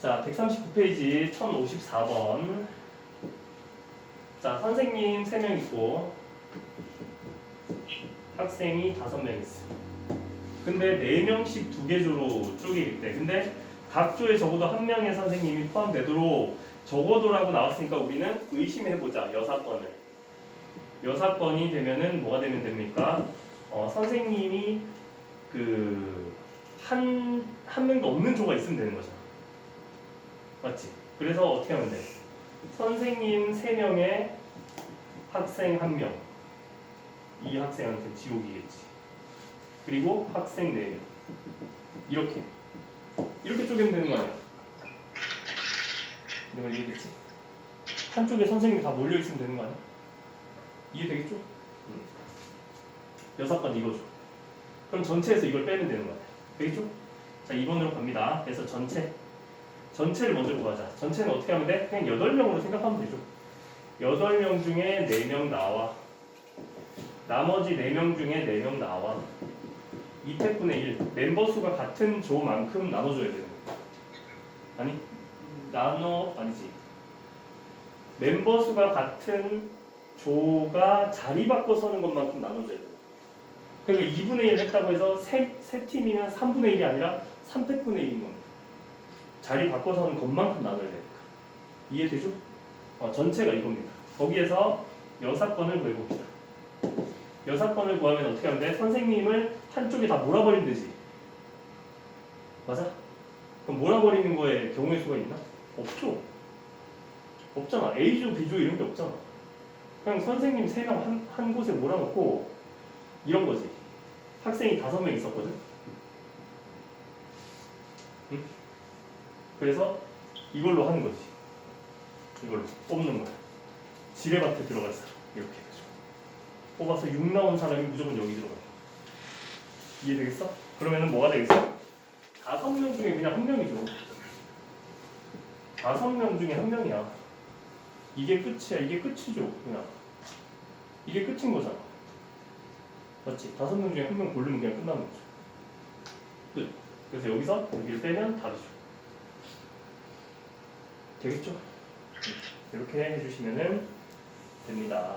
자, 139페이지 1054번. 자, 선생님 3명 있고 학생이 5명 있어. 근데 4명씩 두 개 조로 쪼개기 때. 근데 각 조에 적어도 한 명의 선생님이 포함되도록 적어도라고 나왔으니까 우리는 의심해보자. 여사건을. 여사건이 되면은 뭐가 되면 됩니까? 어, 선생님이 그 한, 한 명도 없는 조가 있으면 되는 거잖아. 맞지? 그래서 어떻게 하면 돼? 선생님 3명에 학생 1명. 이 학생한테 지옥이겠지. 그리고 학생 4명. 이렇게. 이렇게 쪼개면 되는 거 아니야? 내가 이해됐지? 한쪽에 선생님이 다 몰려있으면 되는 거 아니야? 이해되겠죠? 응. 여사건 이거죠. 그럼 전체에서 이걸 빼면 되는 거야. 되겠죠? 자, 2번으로 갑니다. 그래서 전체. 전체를 먼저 구하자. 전체는 어떻게 하면 돼? 그냥 8명으로 생각하면 되죠. 8명 중에 4명 나와. 나머지 4명 중에 4명 나와. 2태분의 1. 멤버 수가 같은 조만큼 나눠줘야 되는 거야. 아니, 나눠, 아니지. 멤버 수가 같은 조가 자리 바꿔 서는 것만큼 나눠줘야 돼. 그러니까 2분의 1 했다고 해서 세, 세 팀이면 3분의 1이 아니라 3패분의 1인 겁니다. 자리 바꿔 서는 것만큼 나눠야 되니까. 이해되죠? 어, 전체가 이겁니다. 거기에서 여사건을 구해봅시다. 여사건을 구하면 어떻게 하면 돼? 선생님을 한쪽에 다 몰아버리면 되지. 맞아? 그럼 몰아버리는 거에 경우의 수가 있나? 없죠. 없잖아. A조, B조 이런 게 없잖아. 그냥 선생님 3명 한, 한 곳에 몰아놓고 이런 거지. 학생이 5명 있었거든. 응? 그래서 이걸로 하는 거지. 이걸로 뽑는 거야. 지뢰밭에 들어가 있어. 이렇게 해가지고. 뽑아서 6 나온 사람이 무조건 여기 들어가. 이해되겠어? 그러면은 뭐가 되겠어? 다섯 명 중에 그냥 한 명이죠. 다섯 명 중에 한 명이야. 이게 끝이야. 이게 끝이죠. 그냥. 이게 끝인 거잖아. 맞지? 다섯 명 중에 한 명 고르면 그냥 끝나는 거죠. 끝. 그래서 여기서 여기를 빼면 답이죠. 되겠죠? 이렇게 해주시면 됩니다.